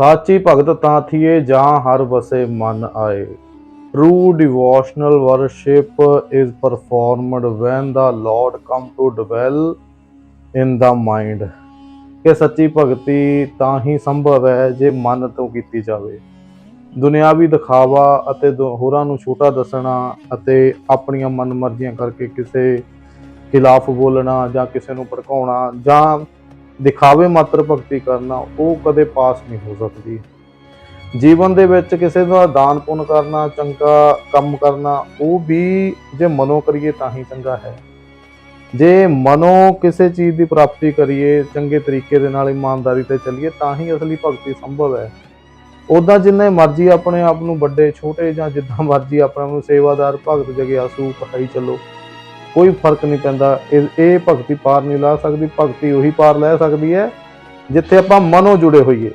ਸਾਚੀ ਭਗਤ ਤਾਂ ਥੀਏ ਜਾਂ ਹਰ ਵਸੇ ਮਨ ਆਏ True devotional worship is performed when the Lord come to dwell in the mind. ਕਿ ਸੱਚੀ ਭਗਤੀ ਤਾਂ ਹੀ ਸੰਭਵ ਹੈ ਜੇ ਮਨ ਤੋਂ ਕੀਤੀ ਜਾਵੇ ਦੁਨਿਆਵੀ ਦਿਖਾਵਾ ਅਤੇ ਦੋ- ਹੋਰਾਂ ਨੂੰ ਛੋਟਾ ਦੱਸਣਾ ਅਤੇ ਆਪਣੀਆਂ ਮਨਮਰਜ਼ੀਆਂ ਕਰਕੇ ਕਿਸੇ ਖਿਲਾਫ ਬੋਲਣਾ ਜਾਂ ਕਿਸੇ ਨੂੰ ਭੜਕਾਉਣਾ ਜਾਂ ਦਿਖਾਵੇ ਮਾਤਰ ਭਗਤੀ ਕਰਨਾ, ਉਹ ਕਦੇ ਪਾਸ ਨਹੀਂ ਹੋ ਸਕਦੀ। ਜੀਵਨ ਦੇ ਵਿੱਚ ਕਿਸੇ ਦਾ ਦਾਨ ਪੁੰਨ ਕਰਨਾ, ਚੰਗਾ ਕੰਮ ਕਰਨਾ, ਉਹ ਵੀ ਜੇ ਮਨੋਂ ਕਰੀਏ ਤਾਂ ਹੀ ਚੰਗਾ ਹੈ। ਜੇ ਮਨੋਂ ਕਿਸੇ ਚੀਜ਼ ਦੀ ਪ੍ਰਾਪਤੀ ਕਰੀਏ, ਚੰਗੇ ਤਰੀਕੇ ਦੇ ਨਾਲ, ਇਮਾਨਦਾਰੀ ਤੇ ਚੱਲੀਏ, ਤਾਂ ਹੀ ਅਸਲੀ ਭਗਤੀ ਸੰਭਵ ਹੈ। ਉਦਾਂ ਜਿੰਨੇ ਮਰਜ਼ੀ ਆਪਣੇ ਆਪ ਨੂੰ ਵੱਡੇ, ਛੋਟੇ ਜਾਂ ਜਿੱਦਾਂ ਮਰਜ਼ੀ ਆਪਣੇ ਆਪ ਨੂੰ ਸੇਵਾਦਾਰ, ਭਗਤ ਜਗਿਆਸੂ ਕਹਾਈ ਚੱਲੋ। ਕੋਈ ਫ਼ਰਕ ਨਹੀਂ ਪੈਂਦਾ। ਇਹ ਇਹ ਭਗਤੀ ਪਾਰ ਨਹੀਂ ਲਾ ਸਕਦੀ, ਭਗਤੀ ਉਹੀ ਪਾਰ ਲੈ ਸਕਦੀ ਹੈ, ਜਿੱਥੇ ਆਪਾਂ ਮਨੋਂ ਜੁੜੇ ਹੋਈਏ।